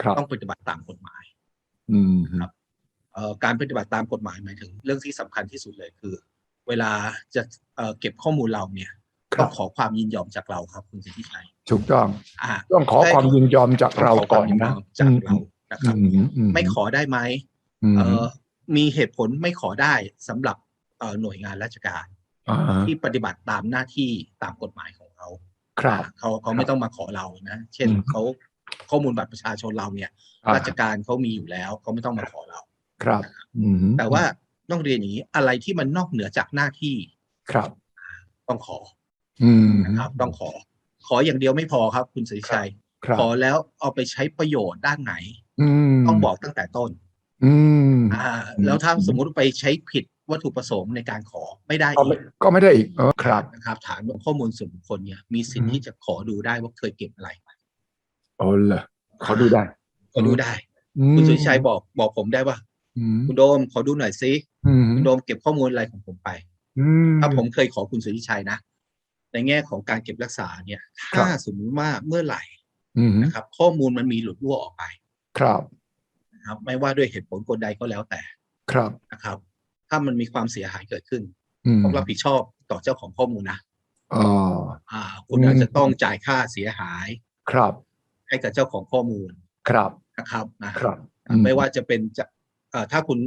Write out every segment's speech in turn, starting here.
ครับต้องปฏิบัติตามกฎหมายอืมครับเอ่อการปฏิบัติตามกฎหมายหมายถึง เรื่องที่สำคัญที่สุดเลยคือ เวลาจะเอ่อเก็บข้อมูลเราเนี่ยครัต้อบงขอความยินยอมจากเราครับ คุณสิทธิชัยถูกต้องอ่าต้องขอความยินยอมจากเราต้งขก่อนความยินะยมจากเรานะครับอืมอืมไม่ขอได้ไหมอืมเอ่อมีเหตุผลไม่ขอได้สำหรับเอ่อหน่วยงานราชการอ่าที่ปฏิบัติตามหน้าที่ตามกฎหมายของเขาครับเขาเขาไม่ต้องมาขอเรานะ เช่นอืมเขา ข้อมูลบัตรประชาชนเราเนี่ยอ่าราชการเขามีอยู่แล้วเขาไม่ต้องมาขอเรา ครับอืมแต่ว่าต้องเรียนอย่างนี้อะไรที่มันนอกเหนือจากหน้าที่ครับ ต้องขออืมนะครับ ต้องขอ ขออย่างเดียวไม่พอครับ คุณสิริชัยครับขอแล้วเอาไปใช้ประโยชน์ด้านไหนอืมต้องบอกตั้งแต่ต้นอืมอ่า แล้วถ้าสมมุติไปใช้ผิดวัตถุประสงค์ในการขอไม่ได้ก็อีไม่กก็ไม่ได้อีกเออครับนะครับ ฐานข้อมูลส่วนบุคคลเนี่ย มีสิทอืธิ์มที่จะขอดูได้ว่าเคยเก็บอะไร มาโอ้เหรอขอดูได้ขอดูได้อืมคุณสุริชัยบอกบอกผมได้ว่าอืมคุณโดมขอดูหน่อยซิอืมคุณโดมเก็บข้อมูลอะไรของผมไปอืมถ้าผมเคยขอคุณสุริชัยนะ ในแง่ของการเก็บรักษาเนี่ยครับถ้าสมมติว่าเมื่อไหร่อืมนะครับ ข้อมูลมันมีหลุดรั่วออกไป ครับนะครับ ไม่ว่าด้วยเหตุผลกลใดก็แล้วแต่ ครับนะครับ ถ้ามันมีความเสียหายเกิดขึ้นอืมต้องรับผิดชอบต่อเจ้าของข้อมูลนะอ๋ออ่า คุณอืมอาจจะต้องจ่ายค่าเสียหาย ครับ ให้กับเจ้าของข้อมูลครับนะครับนะครับอ่าไม่ว่าจะเป็นจะเอ่อถ้าคุณ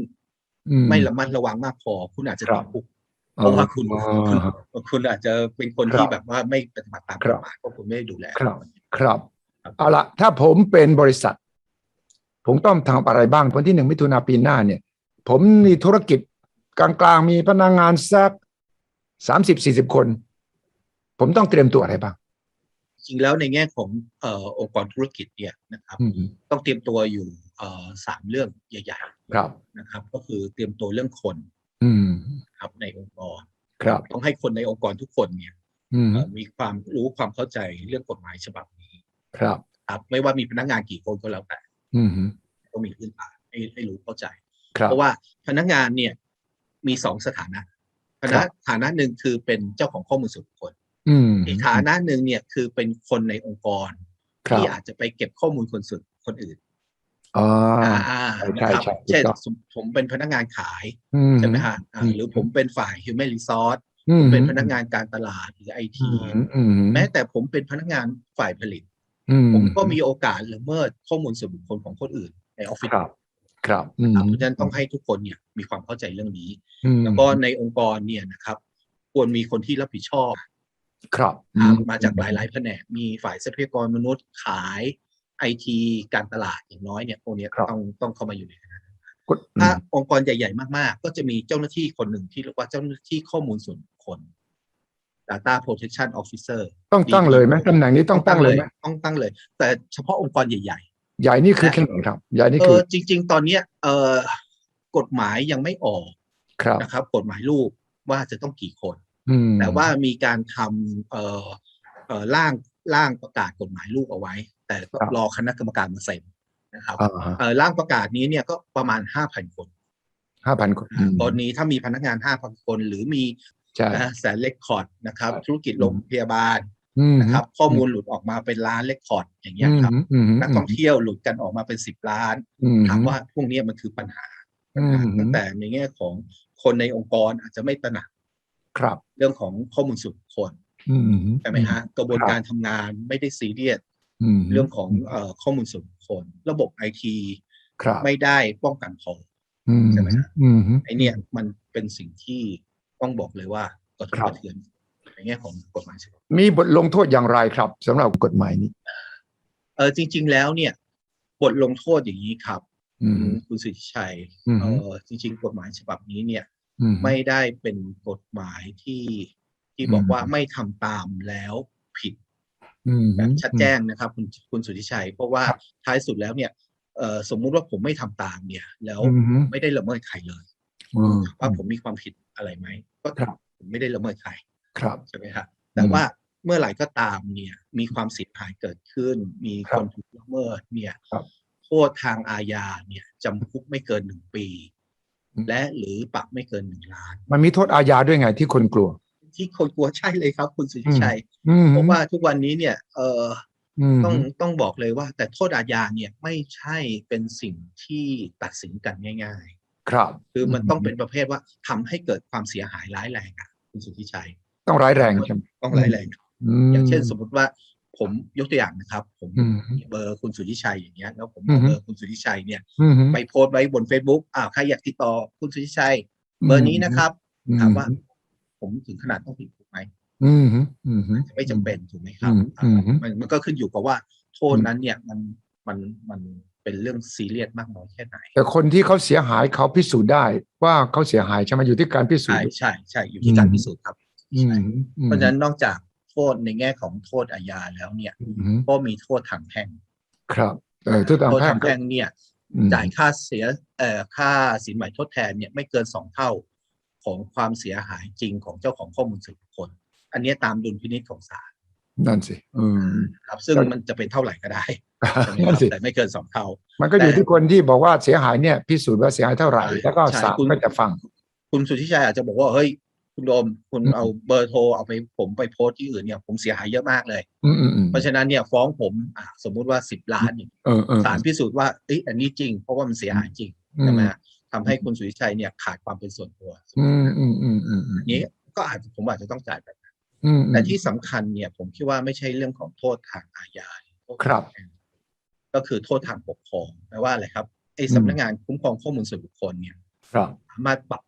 อืไม่ระมัดระวังมากพอ คุณอาจจะครัติบดคุกเพราะว่าคุณอ๋อคุณคุณอาจจะเป็นคนครับที่แบบว่าไม่ปฏิบัติตามคกรัฎบหมายเพราะคุณไม่ได้ดูแลครับมันครับ ครับเอาละถ้าผมเป็นบริษัท ผมต้องทำอะไรบ้างวันที่หนึ่งมิถุนาปีหน้าเนี่ย ผมมีธุรกิจกลางๆ มีพนักงานสักสามสิบสี่สิบคน ผมต้องเตรียมตัวอะไรบ้างจ ริงแล้วในแง่ของเอ่อองค์กรธุรกิจเนี่ยนะครับอืมต้องเตรียมตัวอยู่เอ่อสามเรื่องใหญ่ครับๆนะครับ ก็คือเตรียมตัวเรื่องคนอืมครับในองค์กรครับต้องให้คนในองค์กรทุกคนเนี่ยอืมเอ่อมีความรู้ความเข้าใจเรื่องกฎหมายฉบับนี้ ครับครับไม่ว่ามีพนักงานกี่คนก็แล้วแต่อืมก็มีพื้นฐานให้ให้รู้เข้าใจครับเพราะว่าพนักงานเนี่ยมีสองสถานะพครันักบฐานะหนึ่งคือเป็นเจ้าของข้อมูลส่วนบุคคล อืมอีกฐานะหนึ่งเนี่ยคือเป็นคนในองค์กรครับที่อาจจะไปเก็บข้อมูลคนส่วนคนอื่นอ่าอ่าใช่นะครับใช่เช่นถูกต้องสมผมเป็นพนักงานขายอืมใช่ไหมฮะอ่าอืมหรือผมเป็นฝ่าย human resource อืมเป็นพนักงานการตลาดหรือไออืทีมอืมแม้แต่ผมเป็นพนักงานฝ่ายผลิตอืผมก็มีโอกาสละเมิดข้อมูลส่วนบุคคลของคนอื่นในออฟฟิศครับ ครับอืมครับเพราะฉะนั้นต้องให้ทุกคนเนี่ยมีความเข้าใจเรื่องนี้อืมแล้วก็ในองค์กรเนี่ยนะครับ ควรมีคนที่รับผิดชอบ ครับอ่ามาจากหลายๆแผนกมีฝ่ายทรัพยากรมนุษย์ขายไอทีการตลาดอย่างน้อยเนี่ยพวกเนี้ยครับต้องต้องเข้ามาอยู่ในนั้นกฎถ้าองค์กรใหญ่ ๆ มาก ๆ ก็จะมีเจ้าหน้าที่คนหนึ่งที่เรียกว่าเจ้าหน้าที่ข้อมูลส่วนบุคคล Data Protection Officer ต้องตั้งเลยไหมตำแหน่งนี้ต้องตั้งเลยไหมต้องตั้งเลย แต่เฉพาะองค์กรใหญ่ใหญ่นี่คือแค่ไหนครับ ใหญ่นี่ๆเอคืออจริง ๆ ตอนเนี้ยเออกฎหมายยังไม่ออกครับนะครับ กฎหมายลูกว่าจะต้องกี่คนอืม แต่ว่ามีการทำเอ่อเอ่อร่างร่างประกาศกฎหมายลูกเอาไว้ แต่ก็ครับรอคณะกรรมการมาเซ็นนะครับอ่าฮะเอ่อร่างประกาศนี้เนี่ยก็ประมาณห้าพันคนห้าพันคนอืมตอนนี้ถ้ามีพนักงานห้าพันคนหรือมีใช่นะแสนเลคคอร์ดนะครับครับธุรกิจโรงพยาบาลอืมนะครับ ข้อมูลหลุดออกมาเป็นล้านเลคคอร์ดอย่างเงี้ยครับอืมนักท่องเที่ยวหลุดกันออกมาเป็นสิบล้านอืมถามว่าพวกเนี้ยมันคือปัญหาอืมตั้งแต่ในแง่ของคนในองค์กรอาจจะไม่ตระหนัก ครับเรื่องของข้อมูลส่วนบุคคลอืมใช่ไหมฮะกระบวนการทำงานไม่ได้ซีเรียสอืมเรื่องของเอ่อข้อมูลส่วนบุคคล ระบบไอทีครับไม่ได้ป้องกันพออืมใช่ไหมฮะอืมไอเนี่ยมันเป็นสิ่งที่ต้องบอกเลยว่ากระทบครับกระเทือนในแง่ของกฎหมายฉบับมีบทลงโทษอย่างไรครับสำหรับกฎหมายนี้เออจริง ๆ แล้วเนี่ย บทลงโทษอย่างนี้ครับอืมคุณสุทธิชัยอืมเออจริง ๆ กฎหมายฉบับนี้เนี่ยอืม ไม่ได้เป็นกฎหมายที่ที่บอกอืมว่าไม่ทำตามแล้วผิดอืมแบบชัดแจ้งนะครับ คุณคุณสุทธิชัย เพราะว่าครับท้ายสุดแล้วเนี่ยเอ่อสมมุติว่าผมไม่ทำตามเนี่ย แล้วอืมไม่ได้ละเมิดใครเลยอืมว่าผมมีความผิดอะไรไหมก็ครับผมไม่ได้ละเมิดใครครับใช่ไหมครับแต่ว่าเมื่อไหร่ก็ตามเนี่ย มีความเสียหายเกิดขึ้น มีครัคบนถูกละเมิดเนี่ยครับโทษทางอาญาเนี่ยจำคุกไม่เกินหนึ่งปีอืม และหรือปรับไม่เกินหนึ่งล้าน มันมีโทษอาญาด้วยไงที่คนกลัว ที่คนกลัวใช่เลยครับ คุณสุทธิชัยอืมเพราะว่าทุกวันนี้เนี่ย เอออืมต้องต้องบอกเลยว่า แต่โทษอาญาเนี่ยไม่ใช่เป็นสิ่งที่ตัดสินกันง่ายครับๆคือมันต้องเป็นประเภทว่าทำให้เกิดความเสียหายร้ายแรงอะคุณสุทธิชัย ต้องร้ายแรงใช่ไหมต้องร้ายแรงมอย่างเช่นสมมติว่า ผมยกตัวอย่างนะครับ ผมอืมมีเบอร์คุณสุทธิชัยอย่างเงี้ยแล้วผมอืเอาอฮึเบอร์คุณสุทธิชัยเนี่ยอืมไปโพสต์ไว้บน Facebook อ้าวใครอยากติดต่อคุณสุทธิชัย เบอร์นี้นะครับถามว่า ผมถึงขนาดต้องผิดถูกไหมอืมอืมไม่จำเป็นถูกไหมครับอืมอืมมันมันก็ขึ้นอยู่กับว่าโทษนั้นเนี่ยมันมันมันเป็นเรื่องซีเรียสมากน้อยแค่ไหน แต่คนที่เขาเสียหายเขาพิสูจน์ได้ ว่าเขาเสียหายใช่ไหมอยู่ที่การพิสูจใช่น์ใช่ใช่อยู่ที่การพิสูจน์ครับอืมใช่อืมเพราะฉะนั้นนอกจาก โทษในแง่ของโทษอาญาแล้วเนี่ยอืมก็มีโทษทางแพ่งครับเออทุกทางโทษแพ่ทางงก็แพ่งเนี่ยอืมจ่ายค่าเสียเอ่อค่าสินไหมทดแทนเนี่ยไม่เกินสองเท่าของความเสียหายจริงของเจ้าของข้อมูลส่วนบุคคล อันเนี้ยตามดุลพินิจของศาลนั่นสิอืมครับซึ่งก็มันจะเป็นเท่าไหร่ก็ได้ใช่ไหมคนั่รันบสิแต่ไม่เกินสองเท่า มันก็อยู่แต่ที่คนที่บอกว่าเสียหายเนี่ยพิสูจน์ว่าเสียหายเท่าไหร่ใช่แล้วก็ใช่ศาลคุณก็จะฟัง คุณสุทธิชัยอาจจะบอกว่าเฮ้ย คุณโดมคุณอืมเอาเบอร์โทรเอาไปผมไปโพสต์ที่อื่นเนี่ย ผมเสียหายเยอะมากเลยอืมอืมอืมเพราะฉะนั้นเนี่ยฟ้องผมอะสมมุติว่าสิบล้านเนี่ยเออเออศาลพิสูจน์ว่าเอ้ยอันนี้จริง เพราะว่ามันเสียหายจริงอืใช่มไหมฮะทำให้คุณสุทธิชัยเนี่ยขาดความเป็นส่วนตัวอืมอืมอืมอืมอืมนี้ก็อาจจะผมอาจจะต้องจ่ายแบบนั้นอืมแต่ที่สำคัญเนี่ย ผมคิดว่าไม่ใช่เรื่องของโทษทางอาญาโทษทางครับแพ่งก็คือโทษทางปกครองแปลว่าอะไรครับไอ้อืมสำนักงานคุ้มครองข้อมูลส่วนบุคคลเนี่ยครับสามารถปรับ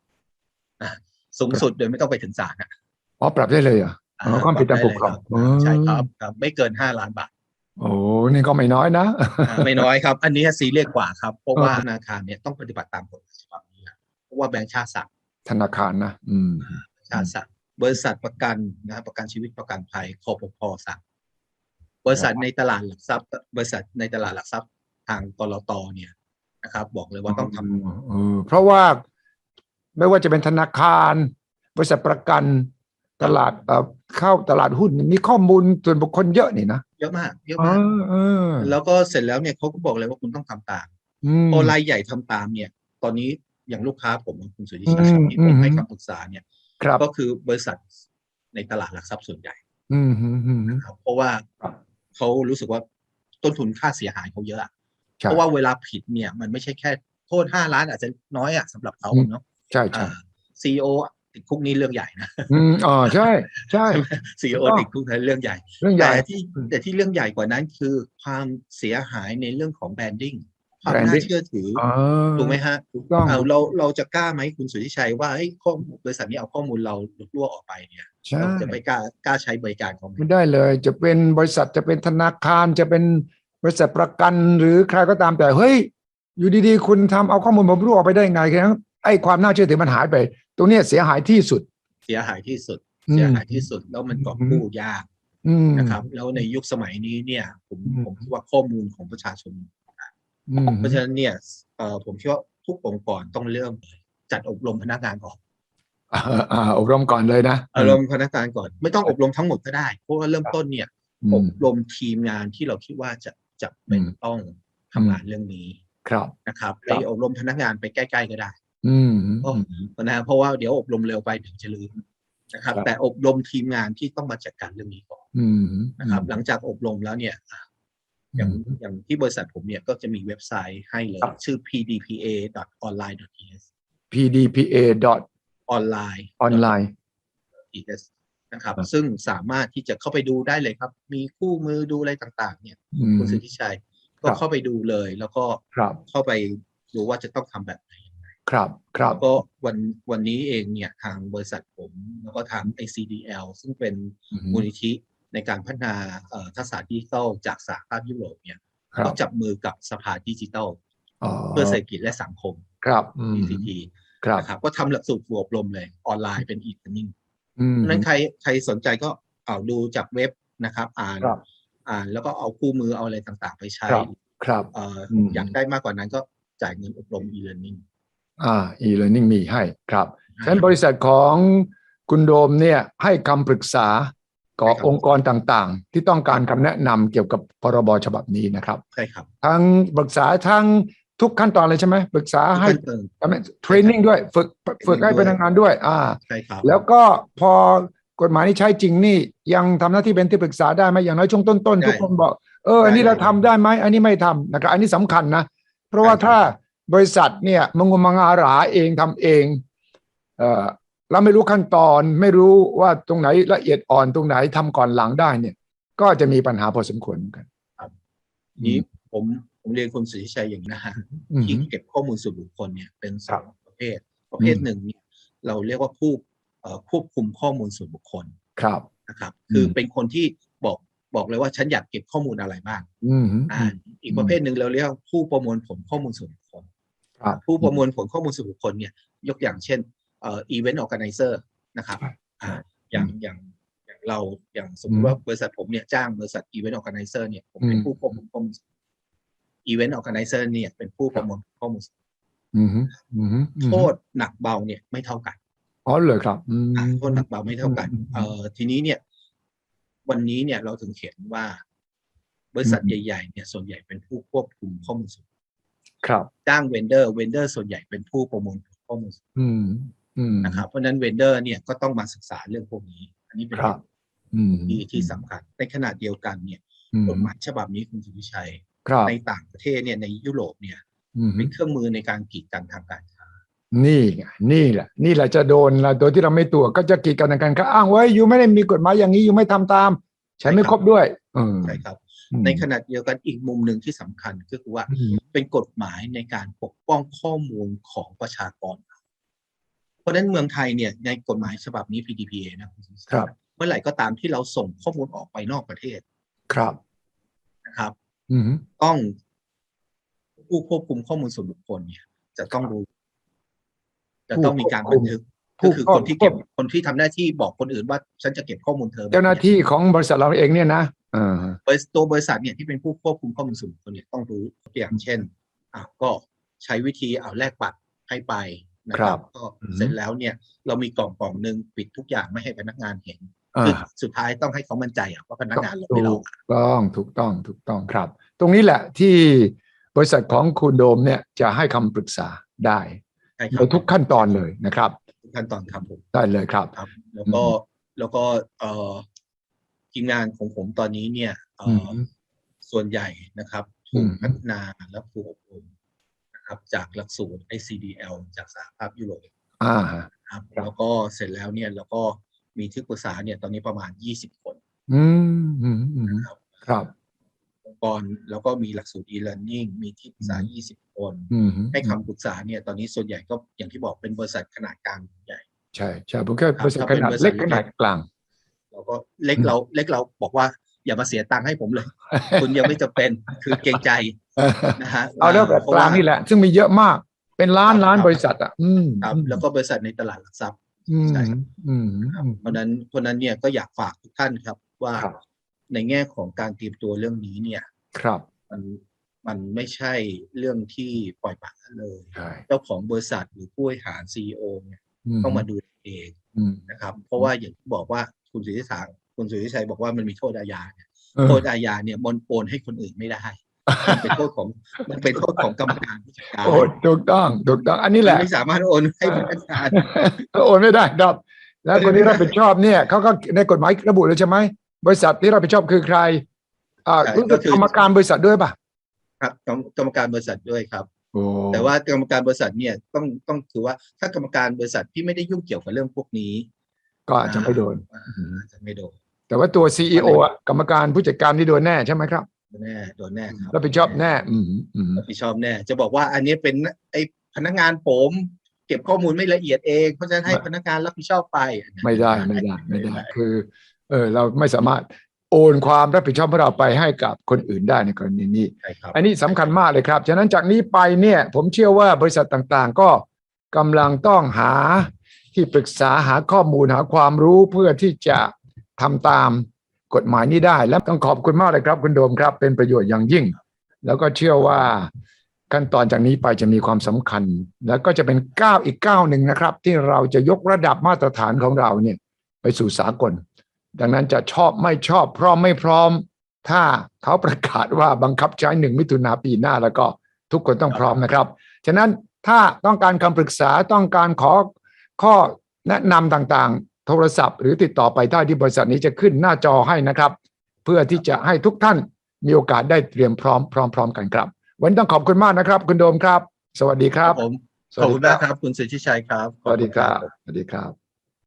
อะ สูงสุดโดยไม่ต้องไปถึงศาลนะอ๋อปรับได้เลยเหรอะอ๋อความผิดตามปกครองปรับได้เลยครับใช่ครับอืมครับ ไม่เกินห้าล้านบาทโอ้นี่ก็ไม่น้อยนะอ่าไม่น้อยครับ อันนี้ซีเรียสกว่าครับ เพราะว่าเออธนาคารเนี่ยต้องปฏิบัติตามกฎหมายฉบับนี้นะเพราะว่าแบงก์ชาติสั่งธนาคารนะ อืมชาติสั่งบริษัทประกันนะประกันชีวิตประกันภัยคอปพสั่งบริษัทในตลาดหลักทรัพย์ บริษัทในตลาดหลักทรัพย์ทางกรตเนี่ยนะครับ บอกเลยว่าต้องทำเออเพราะว่า ไม่ว่าจะเป็นธนาคาร บริษัทประกันตลาดเอ่อเข้าตลาดหุ้นมีข้อมูลส่วนบุคคลเยอะนี่นะเยอะมาก เยอะเอมากอเออแล้วก็เสร็จแล้วเนี่ยเขาก็บอกเลยว่าคุณต้องทำตามอืมพอรายใหญ่ทำตามเนี่ย ตอนนี้อย่างลูกค้าผมคุณสุทธิชัยอืมที่ผมอืมให้คำปรึกษาเนี่ยครับก็คือบริษัทในตลาดหลักทรัพย์ส่วนใหญ่อืมอืมอืมนะครับเพราะว่าครับเขารู้สึกว่าต้นทุนค่าเสียหายเขาเยอะอะใช่เพราะว่าเวลาผิดเนี่ย มันไม่ใช่แค่โทษห้าล้านอาจจะน้อยอะสำหรับเขาอืมเนาะ ใช่ใช่ซีโอติดคุกนี่เรื่องใหญ่นะอืมอ๋อใช่ใช่ซีโอถูกต้องติดคุกนี่เรื่องใหญ่เรื่องใหญ่แต่ที่อืมแต่ที่เรื่องใหญ่กว่านั้นคือความเสียหายในเรื่องของแบรนดิ้งความน่า branding เชื่อถืออ๋อถูกไหมฮะถูกต้องเอาเราเราจะกล้าไหมคุณสุทธิชัยว่าเฮ้ยข้อมูลบริษัทนี้เอาข้อมูลเราหลุดรั่วออกไปเนี่ยใช่เราจะไม่กล้ากล้าใช้บริการเขาไหมไม่ได้เลย จะเป็นบริษัทจะเป็นธนาคารจะเป็นบริษัทประกันหรือใครก็ตามแต่เฮ้ย อยู่ดีๆ คุณทำเอาข้อมูลผมรู้ออกไปได้ไงครับ ไอ้ความน่าเชื่อถือมันหายไป ตรงเนี้ยเสียหายที่สุด เสียหายที่สุดอืมเสียหายที่สุดแล้วมันกอบกู้ยากอืมนะครับ แล้วในยุคสมัยนี้เนี่ย ผมอืมผมคิดว่าข้อมูลของประชาชนอืมเพราะฉะนั้นเนี่ยเอ่อผมคิดว่าทุกองค์กรต้องเริ่มจัดอบรมพนักงานก่อนอ่าอ่าอบรมก่อนเลยนะอบรมพนักงานก่อน ไม่ต้องอบรมทั้งหมดก็ได้ เพราะว่าเริ่มต้นเนี่ยอือมบรมทีมงานที่เราคิดว่าจะจะเป็นอืมต้องทำงานเรื่องนี้ครับนะครับคไปรับอบรมพนักงานไปใกล้ ๆ ก็ได้ อืมโอ้นะเพราะว่าเดี๋ยวอบรมเร็วไปเดี๋ยวจะลืมนะครับครับ แต่อบรมทีมงานที่ต้องมาจัดการเรื่องนี้ก่อนอืมนะครับ หลังจากอบรมแล้วเนี่ยอะอย่างอย่างที่บริษัทผมเนี่ยก็จะมีเว็บไซต์ให้เลยครับชื่อ pdpa.online.es pdpa dot online online es นะครับครับ ซึ่งสามารถที่จะเข้าไปดูได้เลยครับ มีคู่มือดูอะไรต่าง ๆ เนี่ยอืมคุณสุทธิชัยก็ครับเข้าไปดูเลย แล้วก็ครับเข้าไปดูว่าจะต้องทำแบบไหน ครับครับแล้วก็วันวันนี้เองเนี่ยทางบริษัทผม แล้วก็ทาง ACDL ซึ่งเป็นอืมมูลนิธิในการพัฒนาเอ่อทักษะดิจิทัลจากสหภาพยุโรปเนี่ยครัก็บจับมือกับสภาดิจิทัลอ๋อเพื่อเศรษฐกิจและสังคมครับอืม DCT ครับนะครับก็ทำหลักสูตรฝึกอบรมเลยออนไลน์เป็น e-learning อืมเพราะฉะนั้นใครใครสนใจก็เอาดูจากเว็บนะครับอ่านครับอ่านแล้วก็เอาคู่มือเอาอะไรต่างๆ ไปใช้ ครับครับเอ่ออมอยากได้มากกว่านั้นก็จ่ายเงินอบรม e-learning อ่า e-learning มีให้ครับฉะนั้นบริษัทของคุณโดมเนี่ยให้คำปรึกษาก่อให้คำปรึกษาองค์กรต่างๆ ที่ต้องการคำแนะนำเกี่ยวกับพรบฉบับนี้นะครับใช่ครับทั้งปรึกษาทั้งทุกขั้นตอนเลยใช่ไหมปรึกษาให้ทุกขั้นตอนเทรนนิ่งด้วยฝึกฝึกให้ด้วยพนักงานด้วย อ่าใช่ครับแล้วก็พอกฎหมายนี้ใช้จริงนี่ยังทำหน้าที่เป็นที่ปรึกษาได้ไหมอย่างน้อยช่วงต้นได้ๆทุกคนบอก เออ อันนี้ได้เราทำได้ไหมอันนี้ไม่ทำนะครับอันนี้สำคัญนะ เพราะว่าใช่ครับถ้า บริษัทเนี่ยมงมงอาหราเองทำเองเออเราไม่รู้ขั้นตอนไม่รู้ว่าตรงไหนละเอียดอ่อนตรงไหนทำก่อนหลังได้เนี่ย ก็จะมีปัญหาพอสมควรเหมือนกันนี้ผมผมเรียนคุณสุทธิชัยอย่างนี้นะฮะอืมที่เก็บข้อมูลส่วนบุคคลเนี่ยเป็นสครัอบงประเภท ประเภทหนึ่งเนี่ยเราเรียกว่าผู้เอ่อควบคุมข้อมูลส่วนบุคคลครับนะครับ คืออมเป็นคนที่บอกบอกเลยว่าฉันอยากเก็บข้อมูลอะไรบ้างอืมอ่าอีกประเภทหนึ่งเราเรียกว่าผู้ประมวลผลข้อมูลส่วนบุคคลครับ ผู้ประมวลผลข้อมูลส่วนบุคคลเนี่ยยกอย่างเช่นเอ่อ event organizer นะครับอ่าอย่างอย่างอย่างเราอย่างสมมติว่าบริษัทผมเนี่ยจ้างบริษัท event organizer เนี่ยผมเป็นผู้ควบคุมข้อมูล event organizer เนี่ยเป็นผู้ประมวลข้อมูลอืมอืมโทษหนักเบาเนี่ยไม่เท่ากันอ๋อเลยครับอืมอ่าโทษหนักเบาไม่เท่ากันอืมเอ่อทีนี้เนี่ย วันนี้เนี่ยเราถึงเขียนว่า บริษัทอืมใหญ่ๆเนี่ยส่วนใหญ่เป็นผู้ควบคุมข้อมูลส่วน ครับจ้างเวนเดอร์เวนเดอร์ส่วนใหญ่เป็นผู้ประมวลผลข้อมูลอืมอืมนะครับเพราะฉะนั้นเวนเดอร์เนี่ยก็ต้องมาศึกษาเรื่องพวกนี้ อันนี้เป็นครับอืมที่ที่สำคัญในขณะเดียวกันเนี่ยอืมกฎหมายฉบับนี้คุณสุวิชัยครับในต่างประเทศเนี่ยในยุโรปเนี่ยอืมเป็นเครื่องมือในการกีดกันทางการค้านี่ไงนี่แหละนี่แหละจะโดนเราโดยที่เราไม่ตัวก็จะกีดกันกันก็อ้างไว้อยู่ไม่ได้มีกฎหมายอย่างนี้อยู่ไม่ทำตามใช้ไม่ครบด้วยเออใช่ครับอืม ในขณะเดียวกันอีกมุมหนึ่งที่สำคัญก็คือว่าอืมเป็นกฎหมายในการปกป้องข้อมูลของประชากร เพราะฉะนั้นเมืองไทยเนี่ยในกฎหมายฉบับนี้ PDPA นะคุณสุวิชัยครับเมื่อไหร่ก็ตามที่เราส่งข้อมูลออกไปนอกประเทศ ครับนะครับอืมต้องผู้ควบคุมข้อมูลส่วนบุคคลเนี่ย จะต้องรู้ จะต้องมีการบันทึกก็คือคนที่เก็บคนที่ทำหน้าที่บอกคนอื่นว่าฉันจะเก็บข้อมูลเธอ เจ้าหน้าที่ของบริษัทเราเองเนี่ยนะเออบริษัท ตัวบริษัทเนี่ยที่เป็นผู้ควบคุมข้อมูลส่วนบุคคลเนี่ยต้องรู้ตัวอย่างเช่นอะก็ใช้วิธีเอาแลกบัตรให้ไปนะครับก็เสร็จแล้วเนี่ยเรามีกล่องกล่องหนึ่งปิดทุกอย่างไม่ให้พนักงานเห็นอ่าคือสุดท้ายต้องให้เขามั่นใจอะว่าพนักงานเราไม่หลถูอกกต้องถูกต้องถูกต้องครับ ตรงนี้แหละที่บริษัทของคุณโดมเนี่ยจะให้คำปรึกษาได้ใช่คโดรับยทุกขั้นตอนเลยนะครับ ทุกขั้นตอนครับผมได้เลยครับครับแล้วก็แล้วก็เอ่อ ทีมงานของผมตอนนี้เนี่ยเอ่ออมส่วนใหญ่นะครับอืถูกมพัฒนาและถูกอบรมนะครับ จากหลักสูตร ICDL จากสหภาพยุโรปอ่าฮะครับครับ แล้วก็เสร็จแล้วเนี่ยแล้วก็มีที่ปรึกษาเนี่ยตอนนี้ประมาณ20คนอืมอืมอืมนะครับครับองค์กรแล้วก็มีหลักสูตร e-learning มีที่ปรึกษาอืม20 คนอืมให้คำปรึกษาเนี่ยตอนนี้ส่วนใหญ่ก็อย่างที่บอกเป็นบริษัทขนาดกลางใหญ่ ใช่ใช่ผมแค่ครับบริษัทถ้าขเป็นนาดบริษัทเล็กเล็ขกนาดกลาง เราก็เล็กอืมเราเล็กเราบอกว่าอย่ามาเสียตังค์ให้ผมเลย คุณยังไม่จะเป็นคือเกรงใจนะฮะเอาแล้วแบบพระกลางนี่แหละ ซึ่งมีเยอะมากเป็นล้านครับล้านครับบริษัทอะอืมครับแล้วก็บริษัทในตลาดหลักทรัพย์อืมใช่ครับอืมครับเพราะฉะนั้นเพราะฉะนั้นเนี่ยก็อยากฝากทุกท่านครับ ว่าครับในแง่ของการเตรียมตัวเรื่องนี้เนี่ย ครับ มันมันไม่ใช่เรื่องที่ปล่อยปละละเลยใช่เจ้าของบริษัทหรือผู้บริหารซีอเนี่ยต้องมาดูเองอืมนะครับ เพราะว่าอย่างที่บอกว่า คุณสุทธิศักดิ์คุณสุทธิชัยบอกว่ามันมีโทษอาญาเนี่ยเออโทษอาญาเนี่ยมันโอนให้คนอื่นไม่ได้มันเป็นโทษของมันเป็นโทษของกรรมการผู้จัดการโอ้ถูกต้องถูกต้องอันนี้แหมันละไม่สามารถโอนให้พนักงานก็โอนไม่ได้ครับ แล้วคนที่รับผิดชอบเนี่ยเขาก็ในกฎหมายระบุเลยใช่ไหมบริษัทที่รับผิดชอบคือใครอ่าใช่รู้ก็สึกคือกรรมการบริษัทด้วยป่ะครับกรรมกรรมการบริษัทด้วยครับโอ้แต่ว่ากรรมการบริษัทเนี่ยต้องต้องคือว่าถ้ากรรมการบริษัทที่ไม่ได้ยุ่งเกี่ยวกับเรื่องพวกนี้ ก็อาจจะไม่โดนอ่าอาจจะไม่โดน แต่ว่าตัวซีออะกรรมการผู้จัดการที่โดนแน่ใช่ไหมครับแน่โดนแน่ครับรับผิดชอบแน่อืมอืมรับผิดชอบแน่ จะบอกว่าอันนี้เป็นไอ้พนักงานผม เก็บข้อมูลไม่ละเอียดเองเพราะฉะนั้นให้พนักงานรับผิดชอบไปอันนี้ไม่ได้ไม่ได้ไม่ได้ คือเออเราไม่สามารถโอนความรับผิดชอบของเราไปให้กับคนอื่นได้ในกรณีนี้ใช่ครับอันนี้สำคัญมากเลยครับ ฉะนั้นจากนี้ไปเนี่ย ผมเชื่อว่าบริษัทต่างๆ ก็กำลังต้องหา ที่ปรึกษาหาข้อมูลหาความรู้เพื่อที่จะทำตามกฎหมายนี้ได้ และต้องขอบคุณมากเลยครับ คุณโดมครับ เป็นประโยชน์อย่างยิ่ง แล้วก็เชื่อว่าขั้นตอนจากนี้ไปจะมีความสำคัญ แล้วก็จะเป็นก้าวอีกก้าวหนึ่งนะครับ ที่เราจะยกระดับมาตรฐานของเราเนี่ยไปสู่สากล ดังนั้นจะชอบไม่ชอบพร้อมไม่พร้อม ถ้าเขาประกาศว่าบังคับใช้หนึ่งมิถุนาปีหน้าแล้วก็ทุกคนต้องพร้อมนะครับ ฉะนั้นถ้าต้องการคำปรึกษาต้องการขอ ข้อแนะนำต่างๆ โทรศัพท์ หรือติดต่อไปได้ที่บริษัทนี้จะขึ้นหน้าจอให้นะครับ เพื่อที่จะให้ทุกท่านมีโอกาสได้เตรียมพร้อมพร้อมๆกันครับ วันนี้ต้องขอบคุณมากนะครับ คุณโดมครับ สวัสดีครับผมสขวัอบสดีคุณครัมากครับ คุณสุทธิชัยครับ สวัสดีครับ สวัสดีครับ